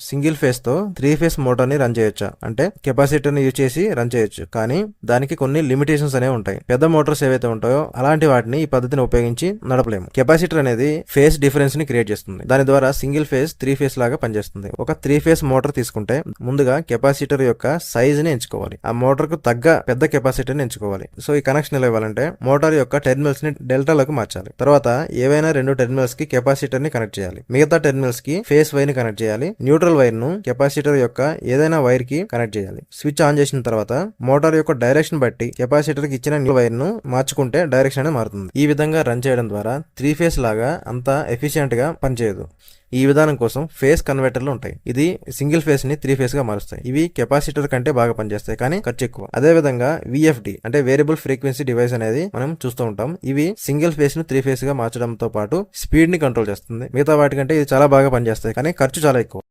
Single ఫేస్తో three phase మోటార్ని run చేయొచ్చా? అంటే కెపాసిటర్ని యూజ్ చేసి రన్ చేయొచ్చు. కానీ దానికి కొన్ని లిమిటేషన్స్ అనేవి ఉంటాయి. పెద్ద మోటార్స్ ఏవైతే ఉంటాయో అలాంటి వాటిని ఈ పద్ధతిని ఉపయోగించి నడపలేము. కెపాసిటర్ అనేది ఫేస్ డిఫరెన్స్ని క్రియేట్ చేస్తుంది. దాని ద్వారా సింగిల్ ఫేస్ త్రీ ఫేస్ లాగా పనిచేస్తుంది. ఒక త్రీ ఫేస్ మోటార్ తీసుకుంటే ముందుగా కెపాసిటర్ యొక్క సైజ్ని ఎంచుకోవాలి. ఆ మోటార్కు తగ్గ పెద్ద కెపాసిటర్ని ఎంచుకోవాలి. సో ఈ కనెక్షన్ ఎలా ఇవ్వాలంటే మోటార్ యొక్క టెర్మినల్స్ని డెల్టాలకు మార్చాలి. తర్వాత ఏవైనా రెండు టెర్మినల్స్కి కెపాసిటర్ని కనెక్ట్ చేయాలి. మిగతా టెర్మినల్స్కి ఫేస్ వై ని కనెక్ట్ చేయాలి. న్యూట్రల్ వైర్ను కెపాసిటర్ యొక్క ఏదైనా వైర్కి కనెక్ట్ చేయాలి. స్విచ్ ఆన్ చేసిన తర్వాత మోటార్ యొక్క డైరెక్షన్ బట్టి కెపాసిటర్కి ఇచ్చిన న్యూ వైర్ను మార్చుకుంటే డైరెక్షన్ అనేది మారుతుంది. ఈ విధంగా రన్ చేయడం ద్వారా త్రీ ఫేస్ లాగా అంత ఎఫిషియెంట్గా పనిచేయదు. ఈ విధానం కోసం ఫేస్ కన్వర్టర్లు ఉంటాయి. ఇది సింగిల్ ఫేస్ని త్రీ ఫేస్గా మారుస్తాయి. ఇవి కెపాసిటర్ కంటే బాగా పనిచేస్తాయి కానీ ఖర్చు ఎక్కువ. అదే విధంగా విఎఫ్డి అంటే వేరియబుల్ ఫ్రీక్వెన్సీ డివైస్ అనేది మనం చూస్తూ ఉంటాం. ఇవి సింగిల్ ఫేస్ను త్రీ ఫేస్గా మార్చడంతో పాటు స్పీడ్ని కంట్రోల్ చేస్తుంది. మిగతా వాటికంటే ఇది చాలా బాగా పనిచేస్తాయి కానీ ఖర్చు చాలా ఎక్కువ.